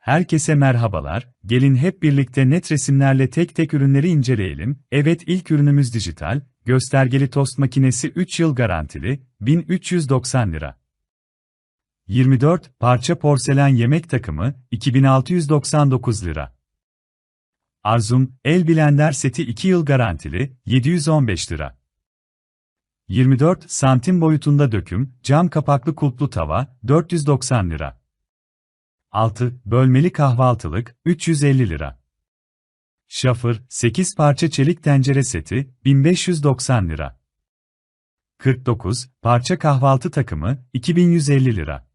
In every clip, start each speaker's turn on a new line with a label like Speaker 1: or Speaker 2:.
Speaker 1: Herkese merhabalar, gelin hep birlikte net resimlerle tek tek ürünleri inceleyelim. Evet ilk ürünümüz dijital, göstergeli tost makinesi 3 yıl garantili, 1390 lira. 24 parça porselen yemek takımı, 2699 lira. Arzum, el blender seti 2 yıl garantili, 715 lira. 24 santim boyutunda döküm, cam kapaklı kulplu tava, 490 lira. 6. Bölmeli kahvaltılık, 350 lira. Şafır, 8 parça çelik tencere seti, 1590 lira. 49. Parça kahvaltı takımı, 2150 lira.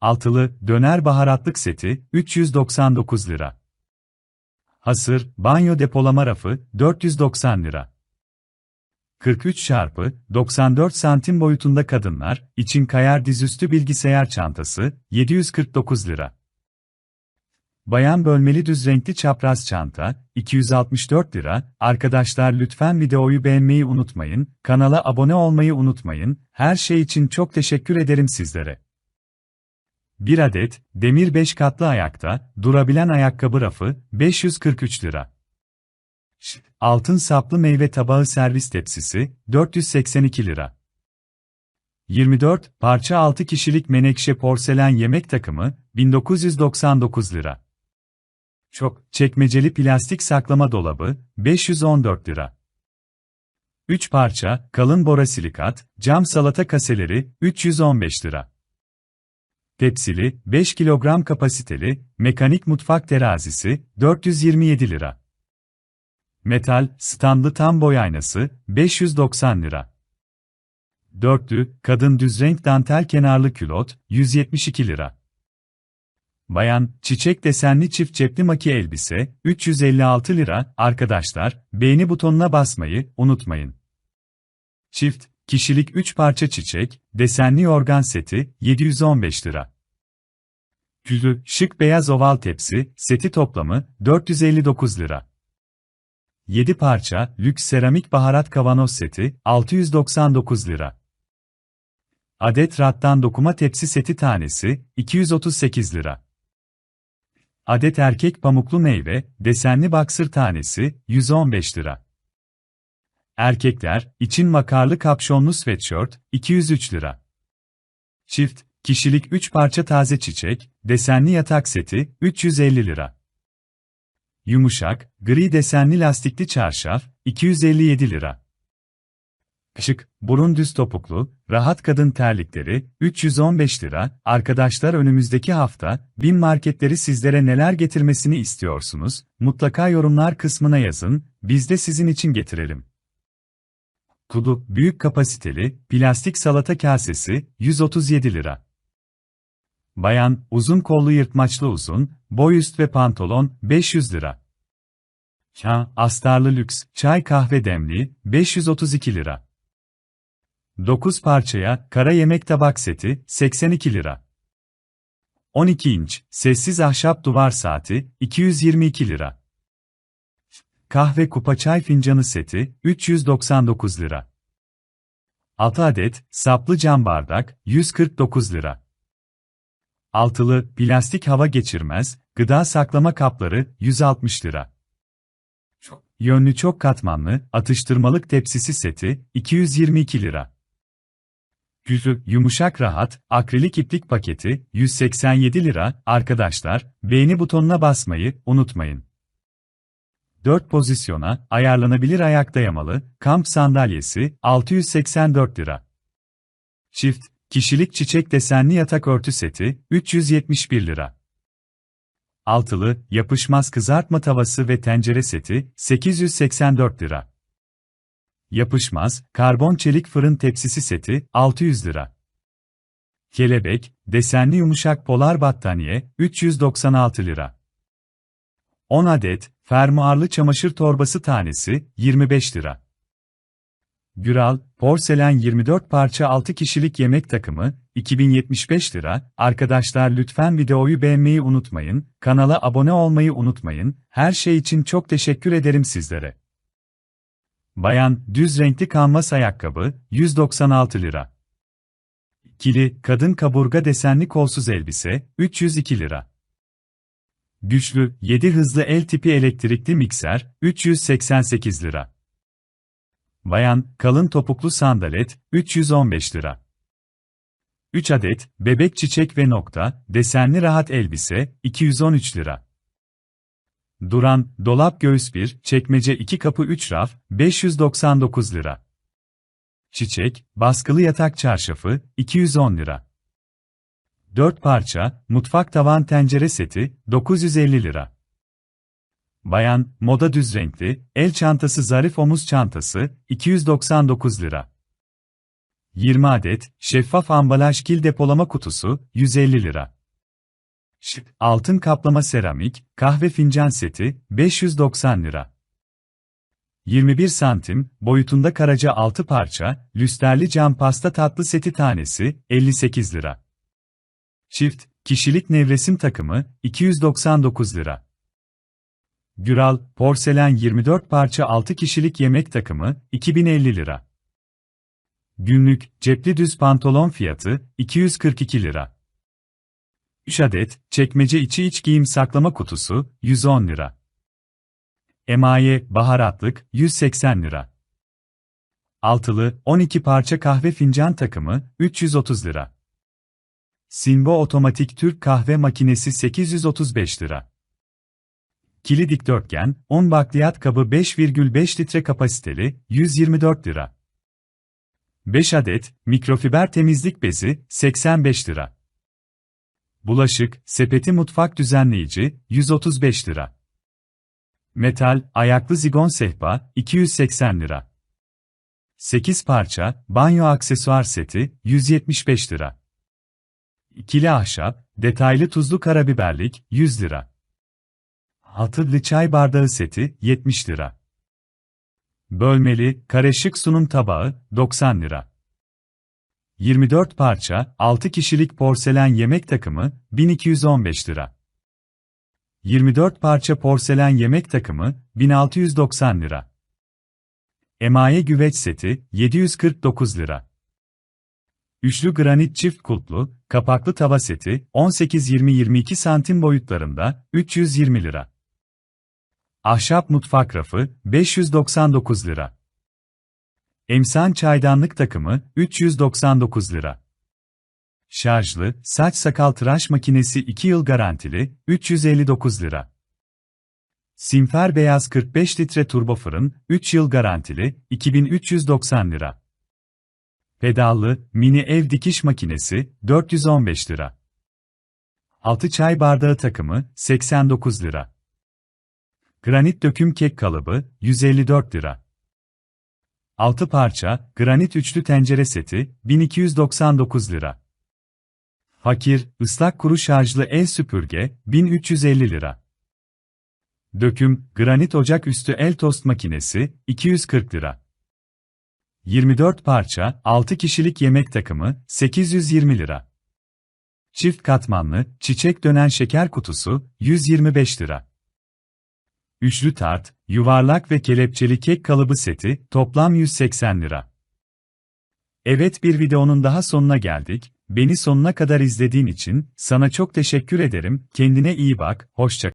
Speaker 1: Altılı, döner baharatlık seti, 399 lira. Hasır, banyo depolama rafı, 490 lira. 43 çarpı 94 santim boyutunda kadınlar için kayar dizüstü bilgisayar çantası 749 lira. Bayan bölmeli düz renkli çapraz çanta 264 lira. Arkadaşlar lütfen videoyu beğenmeyi unutmayın, kanala abone olmayı unutmayın. Her şey için çok teşekkür ederim sizlere. Bir adet demir 5 katlı ayakta durabilen ayakkabı rafı 543 lira. Altın saplı meyve tabağı servis tepsisi, 482 lira. 24 parça 6 kişilik menekşe porselen yemek takımı, 1999 lira. Çok çekmeceli plastik saklama dolabı, 514 lira. 3 parça kalın borasilikat, cam salata kaseleri, 315 lira. Tepsili, 5 kilogram kapasiteli, mekanik mutfak terazisi, 427 lira. Metal, standlı tam boy aynası, 590 lira. Dörtlü, kadın düz renk dantel kenarlı külot, 172 lira. Bayan, çiçek desenli çift cepli maki elbise, 356 lira. Arkadaşlar, beğeni butonuna basmayı unutmayın. Çift, kişilik 3 parça çiçek, desenli yorgan seti, 715 lira. Külü, şık beyaz oval tepsi, seti toplamı, 459 lira. 7 parça, lüks seramik baharat kavanoz seti, 699 lira. Adet rattan dokuma tepsi seti tanesi, 238 lira. Adet erkek pamuklu meyve, desenli baksır tanesi, 115 lira. Erkekler, için makarlı kapşonlu sweatshirt, 203 lira. Çift, kişilik 3 parça taze çiçek, desenli yatak seti, 350 lira. Yumuşak, gri desenli lastikli çarşaf, 257 lira. Şık, burun düz topuklu, rahat kadın terlikleri, 315 lira. Arkadaşlar önümüzdeki hafta, bin marketleri sizlere neler getirmesini istiyorsunuz? Mutlaka yorumlar kısmına yazın, biz de sizin için getirelim. Kudu, büyük kapasiteli, plastik salata kasesi, 137 lira. Bayan, uzun kollu yırtmaçlı uzun, boy üst ve pantolon, 500 lira. Şa, astarlı lüks, çay kahve demli, 532 lira. 9 parçaya, kara yemek tabak seti, 82 lira. 12 inç, sessiz ahşap duvar saati, 222 lira. Kahve kupa çay fincanı seti, 399 lira. 6 adet, saplı cam bardak, 149 lira. Altılı, plastik hava geçirmez, gıda saklama kapları, 160 lira. Çok yönlü çok katmanlı, atıştırmalık tepsisi seti, 222 lira. Yüzü, yumuşak rahat, akrilik iplik paketi, 187 lira. Arkadaşlar, beğeni butonuna basmayı unutmayın. 4 pozisyona, ayarlanabilir ayak dayamalı, kamp sandalyesi, 684 lira. Çift, kişilik çiçek desenli yatak örtü seti, 371 lira. Altılı, yapışmaz kızartma tavası ve tencere seti, 884 lira. Yapışmaz, karbon çelik fırın tepsisi seti, 600 lira. Kelebek, desenli yumuşak polar battaniye, 396 lira. 10 adet, fermuarlı çamaşır torbası tanesi, 25 lira. Güral, porselen 24 parça 6 kişilik yemek takımı, 2075 lira. Arkadaşlar lütfen videoyu beğenmeyi unutmayın, kanala abone olmayı unutmayın. Her şey için çok teşekkür ederim sizlere. Bayan, düz renkli kanvas ayakkabı, 196 lira. Kili, kadın kaburga desenli kolsuz elbise, 302 lira. Güçlü, 7 hızlı el tipi elektrikli mikser, 388 lira. Bayan, kalın topuklu sandalet, 315 lira. 3 adet, bebek çiçek ve nokta, desenli rahat elbise, 213 lira. Duran, dolap göğüs 1, çekmece 2 kapı 3 raf, 599 lira. Çiçek, baskılı yatak çarşafı, 210 lira. 4 parça, mutfak tavan tencere seti, 950 lira. Bayan, moda düz renkli, el çantası zarif omuz çantası, 299 lira. 20 adet, şeffaf ambalaj kil depolama kutusu, 150 lira. Şık, altın kaplama seramik, kahve fincan seti, 590 lira. 21 santim, boyutunda karaca 6 parça, lüsterli cam pasta tatlı seti tanesi, 58 lira. Çift, kişilik nevresim takımı, 299 lira. Güral, porselen 24 parça 6 kişilik yemek takımı, 2050 lira. Günlük, cepli düz pantolon fiyatı, 242 lira. 3 adet, çekmece içi iç giyim saklama kutusu, 110 lira. Emaye, baharatlık, 180 lira. Altılı, 12 parça kahve fincan takımı, 330 lira. Sinbo otomatik Türk kahve makinesi 835 lira. Kili dikdörtgen, 10 bakliyat kabı 5,5 litre kapasiteli, 124 lira. 5 adet, mikrofiber temizlik bezi, 85 lira. Bulaşık, sepeti mutfak düzenleyici, 135 lira. Metal, ayaklı zigon sehpa, 280 lira. 8 parça, banyo aksesuar seti, 175 lira. İkili ahşap, detaylı tuzlu karabiberlik, 100 lira. Altılı çay bardağı seti, 70 lira. Bölmeli, karışık sunum tabağı, 90 lira. 24 parça, 6 kişilik porselen yemek takımı, 1215 lira. 24 parça porselen yemek takımı, 1690 lira. Emaye güveç seti, 749 lira. Üçlü granit çift kulplu, kapaklı tava seti, 18-20-22 santim boyutlarında, 320 lira. Ahşap mutfak rafı, 599 lira. Emsan çaydanlık takımı, 399 lira. Şarjlı, saç sakal tıraş makinesi 2 yıl garantili, 359 lira. Simfer beyaz 45 litre turbo fırın, 3 yıl garantili, 2390 lira. Pedallı, mini ev dikiş makinesi, 415 lira. 6 çay bardağı takımı, 89 lira. Granit döküm kek kalıbı, 154 lira. 6 parça, granit üçlü tencere seti, 1299 lira. Fakir, ıslak kuru şarjlı el süpürge, 1350 lira. Döküm, granit ocak üstü el tost makinesi, 240 lira. 24 parça, 6 kişilik yemek takımı, 820 lira. Çift katmanlı, çiçek dönen şeker kutusu, 125 lira. Üçlü tart, yuvarlak ve kelepçeli kek kalıbı seti, toplam 180 lira. Evet bir videonun daha sonuna geldik. Beni sonuna kadar izlediğin için sana çok teşekkür ederim. Kendine iyi bak, hoşça